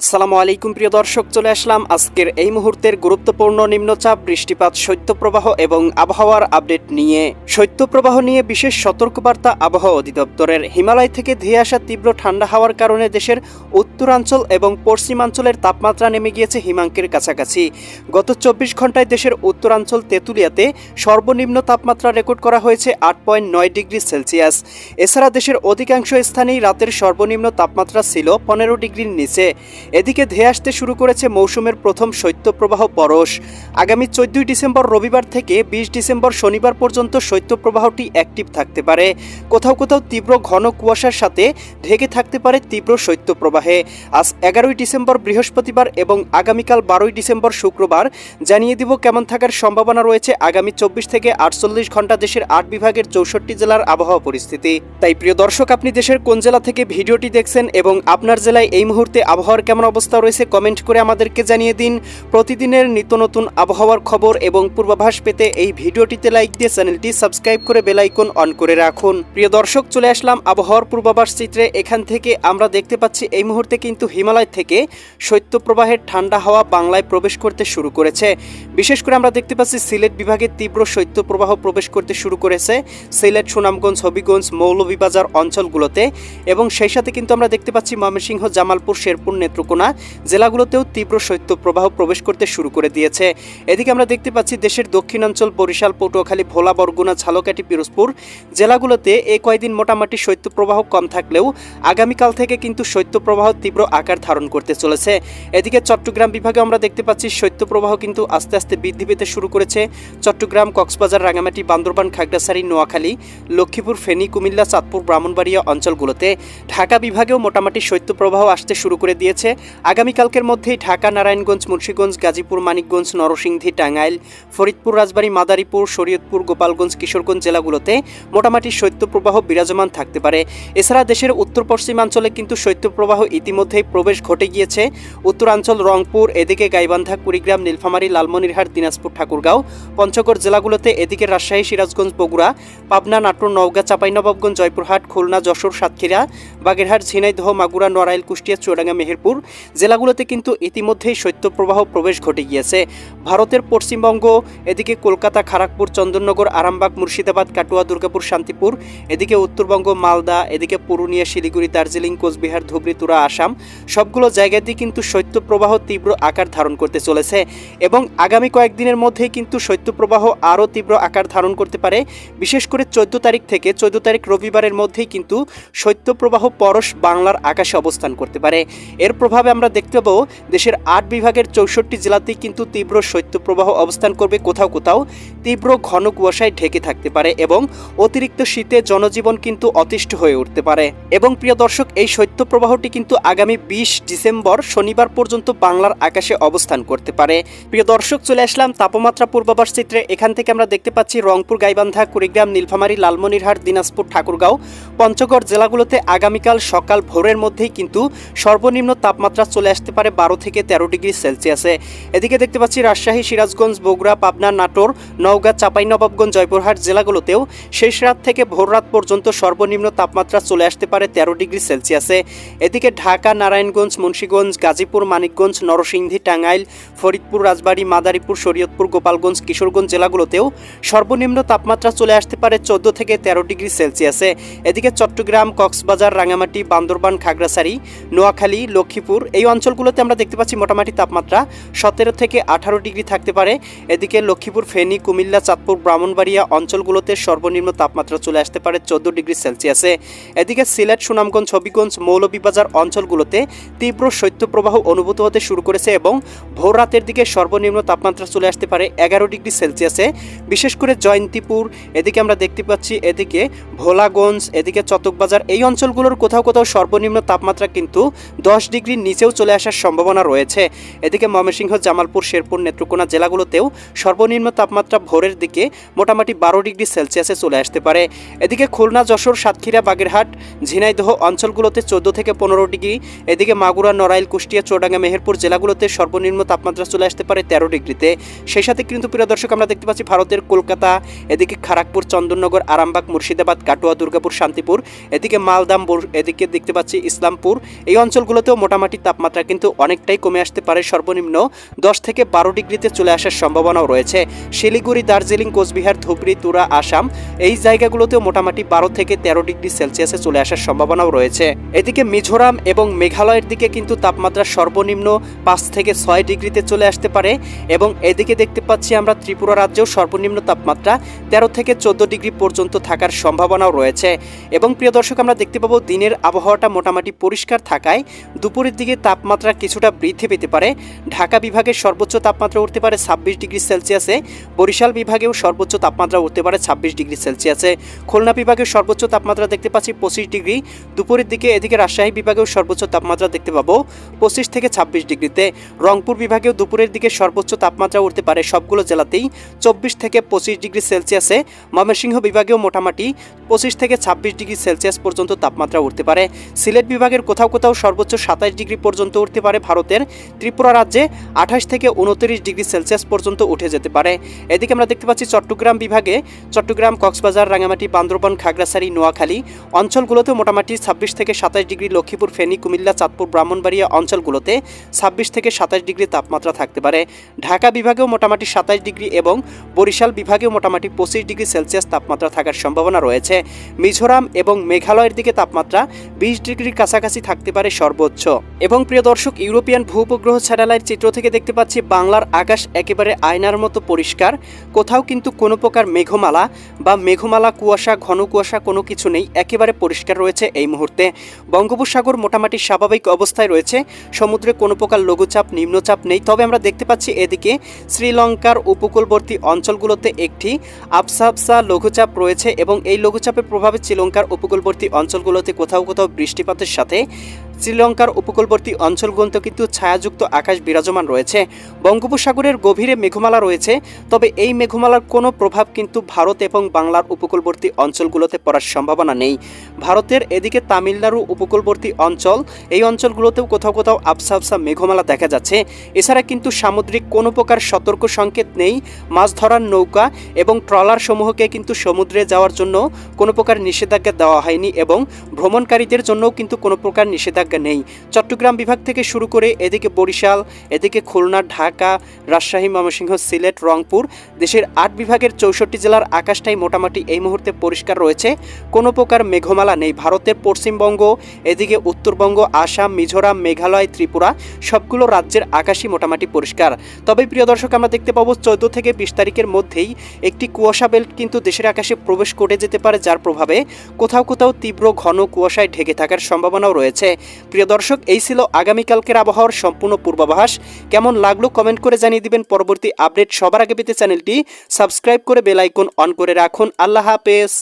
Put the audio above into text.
আসসালামু আলাইকুম, প্রিয় দর্শক, চলে আসলাম আজকের এই মুহূর্তের গুরুত্বপূর্ণ নিম্নচাপ, বৃষ্টিপাত, শৈত্যপ্রবাহ এবং আবহাওয়ার আপডেট নিয়ে। শৈত্যপ্রবাহ নিয়ে বিশেষ সতর্কবার্তা আবহাওয়া অধিদপ্তরের হিমালয় থেকে ধেয়ে আসা তীব্র ঠান্ডা হওয়ার কারণে দেশের উত্তরাঞ্চল এবং পশ্চিমাঞ্চলের তাপমাত্রা নেমে গিয়েছে হিমাঙ্কের কাছাকাছি। গত চব্বিশ ঘন্টায় দেশের উত্তরাঞ্চল তেঁতুলিয়াতে সর্বনিম্ন তাপমাত্রা রেকর্ড করা হয়েছে আট পয়েন্ট নয় ডিগ্রি সেলসিয়াস। এছাড়া দেশের অধিকাংশ স্থানেই রাতের সর্বনিম্ন তাপমাত্রা ছিল পনেরো ডিগ্রির নিচে। এদিকে ধেয়ে আসতে শুরু করেছে মৌসুমের প্রথম শৈত্যপ্রবাহ পরশ। আগামী চোদ্দই ডিসেম্বর রবিবার থেকে বিশ ডিসেম্বর শনিবার পর্যন্ত শৈত্যপ্রবাহটি অ্যাক্টিভ থাকতে পারে। কোথাও কোথাও তীব্র ঘন কুয়াশার সাথে ঢেকে থাকতে পারে তীব্র শৈত্যপ্রবাহে। আজ এগারোই ডিসেম্বর বৃহস্পতিবার এবং আগামীকাল বারোই ডিসেম্বর শুক্রবার জানিয়ে দিব কেমন থাকার সম্ভাবনা রয়েছে আগামী চব্বিশ থেকে আটচল্লিশ ঘণ্টা দেশের আট বিভাগের চৌষট্টি জেলার আবহাওয়া পরিস্থিতি। তাই প্রিয় দর্শক, আপনি দেশের কোন জেলা থেকে ভিডিওটি দেখছেন এবং আপনার জেলায় এই মুহূর্তে আবহাওয়ার কেমন অবস্থা রয়েছে কমেন্ট করে আমাদেরকে জানিয়ে দিন। প্রতিদিনের নিত্য নতুন আবহাওয়ার খবর এবং পূর্বাভাস পেতে এই ভিডিওটিতে লাইক দিয়ে চ্যানেলটি সাবস্ক্রাইব করে বেলাইকন অন করে রাখুন। প্রিয় দর্শক, চলে আসলাম আবহাওয়ার পূর্বাভাস চিত্রে। এখান থেকে আমরা দেখতে পাচ্ছি, এই মুহূর্তে কিন্তু হিমালয় থেকে শৈত্যপ্রবাহের ঠান্ডা হাওয়া বাংলায় প্রবেশ করতে শুরু করেছে। বিশেষ করে আমরা দেখতে পাচ্ছি, সিলেট বিভাগে তীব্র শৈত্যপ্রবাহ প্রবেশ করতে শুরু করেছে। সিলেট, সুনামগঞ্জ, হবিগঞ্জ, মৌলভীবাজার অঞ্চলগুলোতে এবং সেই সাথে কিন্তু আমরা দেখতে পাচ্ছি ময়মনসিংহ, জামালপুর, শেরপুর, নেত্রকোনা জেলাগুলোতেও তীব্র শৈত্যপ্রবাহ প্রবেশ করতে শুরু করে দিয়েছে। এদিকে আমরা দেখতে পাচ্ছি দেশের দক্ষিণাঞ্চল, বরিশাল, পটুয়াখালী, ভোলা, বরগুনা, ঝালকাঠি, পিরোজপুর জেলাগুলোতে এ কয়েকদিন মোটামুটি শৈত্যপ্রবাহ কম থাকলেও আগামীকাল থেকে কিন্তু শৈত্যপ্রবাহ তীব্র আকার ধারণ করতে চলেছে। এদিকে চট্টগ্রাম বিভাগে আমরা দেখতে পাচ্ছি শৈত্যপ্রবাহ কিন্তু আস্তে আস্তে বৃদ্ধি পেতে শুরু করেছে। চট্টগ্রাম, কক্সবাজার রাঙামাটি বান্দরবান, খাগড়াছড়ি, নোয়াখালী, লক্ষ্মীপুর, ফেনী, কুমিল্লা, চাঁদপুর, ব্রাহ্মণবাড়িয়া অঞ্চলগুলোতে ঢাকা বিভাগেও মোটামুটি শৈত্যপ্রবাহ আসতে শুরু করে দিয়েছে। আগামীকালকের মধ্যেই ঢাকা, নারায়ণগঞ্জ, মুন্সীগঞ্জ, গাজীপুর, মানিকগঞ্জ, নরসিংদী, টাঙ্গাইল, ফরিদপুর, রাজবাড়ী, মাদারীপুর, শরীয়তপুর, গোপালগঞ্জ, কিশোরগঞ্জ জেলাগুলোতে মোটামুটি শৈত্যপ্রবাহ বিরাজমান থাকতে পারে। এছাড়া দেশের উত্তর পশ্চিমাঞ্চলে কিন্তু শৈত্যপ্রবাহ ইতিমধ্যেই প্রবেশ ঘটে গিয়েছে। উত্তরাঞ্চল, রংপুর, এদিকে গাইবান্ধা, কুড়িগ্রাম, নীলফামারী, লালমনিরহাট, দিনাজপুর, ঠাকুরগাঁও, পঞ্চগড় জেলাগুলোতে এদিকে রাজশাহী, সিরাজগঞ্জ, বগুড়া, পাবনা, নাটোর, নওগাঁ, চাঁপাইনবাবগঞ্জ, জয়পুরহাট, খুলনা, যশোর, সাতক্ষীরা, বাগেরহাট, ঝিনাইদহ, মাগুরা, নড়াইল, কুষ্টিয়া, চুয়াডাঙ্গা, মেহেরপুর জেলাগুলোতে কিন্তু ইতিমধ্যেই শৈত্যপ্রবাহ প্রবেশ ঘটে গিয়েছে। ভারতের পশ্চিমবঙ্গ, এদিকে কলকাতা খড়গপুর চন্দননগর, আরামবাগ, মুর্শিদাবাদ, কাটুয়া, দুর্গাপুর, শান্তিপুর, এদিকে উত্তরবঙ্গ, মালদা, এদিকে পুরুলিয়া, শিলিগুড়ি, দার্জিলিং, কোচবিহার, ধুবড়ি, তুরা, আসাম, সবগুলো জায়গাতেই কিন্তু শৈত্যপ্রবাহ তীব্র আকার ধারণ করতে চলেছে এবং আগামী কয়েকদিনের মধ্যেই কিন্তু শৈত্যপ্রবাহ আরও তীব্র আকার ধারণ করতে পারে। বিশেষ করে চোদ্দ তারিখ থেকে, চোদ্দ তারিখ রবিবারের মধ্যেই কিন্তু শৈত্যপ্রবাহ পরশ বাংলার আকাশে অবস্থান করতে পারে। এর প্রভাবে আমরা দেখতে পাবো, দেশের আট বিভাগের চৌষট্টি জেলাতেই কিন্তু তীব্র শৈত্যপ্রবাহ অবস্থান করবে কোথাও কোথাও। তীব্র ঘন কুয়াশায় ঢেকে থাকতে পারে এবং অতিরিক্ত শীতে জনজীবন কিন্তু অতিষ্ঠ হয়ে উঠতে পারে। এবং প্রিয় দর্শক, এই শৈত্যপ্রবাহটি কিন্তু আগামী বিশ ডিসেম্বর শনিবার পর্যন্ত বাংলার আকাশে অবস্থান করতে পারে। প্রিয় দর্শক, চলে আসলাম তাপমাত্রা পূর্বাভাস চিত্রে। এখান থেকে আমরা দেখতে পাচ্ছি রংপুর, গাইবান্ধা, কুড়িগ্রাম, নীলফামারী, লালমনিরহাট, দিনাজপুর, ঠাকুরগাঁও। পঞ্চগড় জেলাগুলোতে আগামীকাল সকাল ভোরের মধ্যেই কিন্তু সর্বনিম্ন তাপমাত্রা চলে আসতে পারে বারো থেকে তেরো ডিগ্রি সেলসিয়াসে। এদিকে দেখতে পাচ্ছি রাজশাহী, সিরাজগঞ্জ, বগুড়া, পাবনা, নাটোর, নওগাঁ চাঁপাইনবাবগঞ্জ জয়পুরহাট জেলাগুলোতেও শেষ রাত থেকে ভোর রাত পর্যন্ত সর্বনিম্ন তাপমাত্রা চলে আসতে পারে তেরো ডিগ্রি সেলসিয়াসে। এদিকে ঢাকা, নারায়ণগঞ্জ, মুন্সীগঞ্জ, গাজীপুর, মানিকগঞ্জ, নরসিংদী, টাঙ্গাইল, ফরিদপুর, রাজবাড়ী, মাদারীপুর, শরীয়তপুর, গোপালগঞ্জ, কিশোরগঞ্জ জেলাগুলোতেও সর্বনিম্ন তাপমাত্রা চলে আসতে পারে চোদ্দ থেকে তেরো ডিগ্রি সেলসিয়াসে। এদিকে চট্টগ্রাম, কক্সবাজার রাঙামাটি বান্দরবান, খাগড়াছড়ি, নোয়াখালী, লক্ষ্মীপুর এই অঞ্চলগুলোতে আমরা দেখতে পাচ্ছি মোটামুটি তাপমাত্রা সতেরো থেকে আঠারো ডিগ্রি থাকতে পারে। এদিকে লক্ষ্মীপুর, ফেনী, কুমিল্লা, চাঁদপুর, ব্রাহ্মণবাড়িয়া অঞ্চলগুলোতে সর্বনিম্ন তাপমাত্রা চলে আসতে পারে চোদ্দ ডিগ্রি সেলসিয়াসে। এদিকে সিলেট, সুনামগঞ্জ, হবিগঞ্জ, মৌলভীবাজার অঞ্চলগুলোতে তীব্র শৈত্যপ্রবাহ অনুভূত হতে শুরু করেছে এবং ভোর রাতের দিকে সর্বনিম্ন তাপমাত্রা চলে আসতে পারে এগারো ডিগ্রি সেলসিয়াসে। বিশেষ করে জয়ন্তীপুর, এদিকে আমরা দেখতে পাচ্ছি এদিকে ভোলাগঞ্জ, এদিকে চতকবাজার। এই অঞ্চলগুলোর কোথাও কোথাও সর্বনিম্ন তাপমাত্রা কিন্তু দশ ডিগ্রির নিচেও চলে আসার সম্ভাবনা রয়েছে। এদিকে ময়মনসিংহ, জামালপুর, শেরপুর, নেত্রকোনা জেলাগুলোতেও সর্বনিম্ন তাপমাত্রা ভোরের দিকে মোটামুটি বারো ডিগ্রি সেলসিয়াসে চলে আসতে পারে। এদিকে খুলনা, যশোর, সাতক্ষীরা, বাগেরহাট, ঝিনাইদহ অঞ্চলগুলোতে চোদ্দ থেকে পনেরো ডিগ্রি, এদিকে মাগুরা, নড়াইল, কুষ্টিয়া চৌডাঙ্গা মেহেরপুর জেলাগুলোতে সর্বনিম্ন তাপমাত্রা চলে আসতে পারে তেরো ডিগ্রিতে। সেই সাথে কিন্তু, প্রিয় দর্শক, আমরা দেখতে পাচ্ছি ভারতের কলকাতা, এদিকে খড়গপুর চন্দননগর, আরামবাগ, মুর্শিদাবাদ, কাটোয়া, দুর্গাপুর, শান্তিপুর, এদিকে মালদাম এদিকে দেখতে পাচ্ছি ইসলামপুর। এই অঞ্চলগুলোতেও মোটামুটি মোটামুটি তাপমাত্রা কিন্তু অনেকটাই কমে আসতে পারে সর্বনিম্ন দশ থেকে বারো ডিগ্রিতে চলে আসার সম্ভাবনাও রয়েছে। শিলিগুড়ি, দার্জিলিং, কোচবিহার, ধুবড়ি, তুরা, আসাম এই জায়গাগুলোতেও মোটামুটি বারো থেকে তেরো ডিগ্রি সেলসিয়াসে চলে আসার সম্ভাবনাও রয়েছে। এদিকে মিজোরাম এবং মেঘালয়ের দিকে কিন্তু তাপমাত্রা সর্বনিম্ন পাঁচ থেকে ছয় ডিগ্রিতে চলে আসতে পারে এবং এদিকে দেখতে পাচ্ছি আমরা ত্রিপুরা রাজ্যেও সর্বনিম্ন তাপমাত্রা তেরো থেকে চোদ্দ ডিগ্রি পর্যন্ত থাকার সম্ভাবনাও রয়েছে। এবং প্রিয় দর্শক, আমরা দেখতে পাবো দিনের আবহাওয়াটা মোটামুটি পরিষ্কার থাকায় দুপুরের দিকে তাপমাত্রা কিছুটা বৃদ্ধি পেতে পারে। ঢাকা বিভাগের সর্বোচ্চ তাপমাত্রা উঠতে পারে ছাব্বিশ ডিগ্রি সেলসিয়াসে। বরিশাল বিভাগেও সর্বোচ্চ তাপমাত্রা উঠতে পারে ছাব্বিশ ডিগ্রি সেলসিয়াসে। খুলনা বিভাগের সর্বোচ্চ তাপমাত্রা দেখতে পাচ্ছি পঁচিশ ডিগ্রি। দুপুরের দিকে এদিকে রাজশাহী বিভাগেও সর্বোচ্চ তাপমাত্রা দেখতে পাবো পঁচিশ থেকে ছাব্বিশ ডিগ্রিতে। রংপুর বিভাগেও দুপুরের দিকে সর্বোচ্চ তাপমাত্রা উঠতে পারে সবগুলো জেলাতেই চব্বিশ থেকে পঁচিশ ডিগ্রি সেলসিয়াসে। ময়মনসিংহ বিভাগেও মোটামুটি পঁচিশ থেকে ছাব্বিশ ডিগ্রি সেলসিয়াস পর্যন্ত তাপমাত্রা উঠতে পারে। সিলেট বিভাগের কোথাও কোথাও সর্বোচ্চ সাতাশ ডিগ্রি পর্যন্ত উঠতে পারে ভারতের ত্রিপুরা রাজ্যে আঠাশ থেকে উনত্রিশ ডিগ্রি সেলসিয়াস পর্যন্ত উঠে যেতে পারে। এদিকে আমরা দেখতে পাচ্ছি চট্টগ্রাম বিভাগে চট্টগ্রাম, কক্সবাজার রাঙামাটি বান্দরবান, খাগড়াছড়ি, নোয়াখালী অঞ্চলগুলোতে মোটামুটি ছাব্বিশ থেকে সাতাশ ডিগ্রি লক্ষ্মীপুর, ফেনী, কুমিল্লা, চাঁদপুর, ব্রাহ্মণবাড়িয়া অঞ্চলগুলোতে ছাব্বিশ থেকে সাতাশ ডিগ্রি তাপমাত্রা থাকতে পারে। ঢাকা বিভাগেও মোটামুটি সাতাশ ডিগ্রি এবং বরিশাল বিভাগেও মোটামুটি পঁচিশ ডিগ্রি সেলসিয়াস তাপমাত্রা থাকার সম্ভাবনা রয়েছে। মিজোরাম এবং মেঘালয়ের দিকে তাপমাত্রা বিশ ডিগ্রির কাছাকাছি থাকতে পারে সর্বোচ্চ। এবং প্রিয় দর্শক, ইউরোপিয়ান ভূপগ্রহ স্যাটেলাইট চিত্র থেকে দেখতে পাচ্ছি বাংলার আকাশ একেবারে আয়নার মতো পরিষ্কার। কোথাও কিন্তু কোনো প্রকার মেঘমালা বা মেঘমালা, কুয়াশা, ঘন কুয়াশা কোনো কিছু নেই, একেবারে পরিষ্কার রয়েছে এই মুহূর্তে। বঙ্গোপসাগর মোটামুটি স্বাভাবিক অবস্থায় রয়েছে, সমুদ্রে কোনো প্রকার লঘুচাপ, নিম্নচাপ নেই। তবে আমরা দেখতে পাচ্ছি এদিকে শ্রীলঙ্কার উপকূলবর্তী অঞ্চলগুলোতে একটি আবসা লঘুচাপ রয়েছে এবং এই লঘুচাপের প্রভাবে শ্রীলঙ্কার উপকূলবর্তী অঞ্চলগুলোতে কোথাও কোথাও বৃষ্টিপাতের সাথে শ্রীলঙ্কার উপকূলবর্তী অঞ্চলগুলোতে কিন্তু ছায়াযুক্ত আকাশ বিরাজমান রয়েছে। বঙ্গোপসাগরের গভীরে মেঘমালা রয়েছে, তবে এই মেঘমালার কোনো প্রভাব কিন্তু ভারত এবং বাংলার উপকূলবর্তী অঞ্চলগুলোতে পড়ার সম্ভাবনা নেই। ভারতের এদিকে তামিলনাড়ু উপকূলবর্তী অঞ্চল, এই অঞ্চলগুলোতেও কোথাও কোথাও আবসা আবসা মেঘমালা দেখা যাচ্ছে। এছাড়া কিন্তু সামুদ্রিক কোনো প্রকার সতর্ক সংকেত নেই। মাছ ধরার নৌকা এবং ট্রলার সমূহকে কিন্তু সমুদ্রে যাওয়ার জন্য কোনো প্রকার নিষেধাজ্ঞা দেওয়া হয়নি এবং ভ্রমণকারীদের জন্যও কিন্তু কোনো প্রকার নিষেধাজ্ঞা নেই। চট্টগ্রাম বিভাগ থেকে শুরু করে এদিকে বরিশাল, এদিকে খুলনা, ঢাকা, রাজশাহী, ময়মনসিংহ, সিলেট, রংপুর দেশের আট বিভাগের চৌষট্টি জেলার আকাশটাই মোটামুটি এই মুহূর্তে পরিষ্কার রয়েছে। কোনো প্রকার মেঘমালা নেই। ভারতের পশ্চিমবঙ্গ, এদিকে উত্তরবঙ্গ, আসাম, মিজোরাম, মেঘালয়, ত্রিপুরা সবগুলো রাজ্যের আকাশই মোটামুটি পরিষ্কার। তবে প্রিয় দর্শক, আমরা দেখতে পাবো চোদ্দ থেকে বিশ তারিখের মধ্যেই একটি কুয়াশা বেল্ট কিন্তু দেশের আকাশে প্রবেশ করে যেতে পারে, যার প্রভাবে কোথাও কোথাও তীব্র ঘন কুয়াশায় ঢেকে থাকার সম্ভাবনাও রয়েছে। প্রিয় দর্শক, এই ছিল আগামীকালকের আবহাওয়ার সম্পূর্ণ পূর্বাভাস। কেমন লাগল কমেন্ট করে জানিয়ে দিবেন। পরবর্তী আপডেট সবার আগে পেতে চ্যানেলটি সাবস্ক্রাইব করে বেল আইকন অন করে রাখুন। আল্লাহ হাফেজ।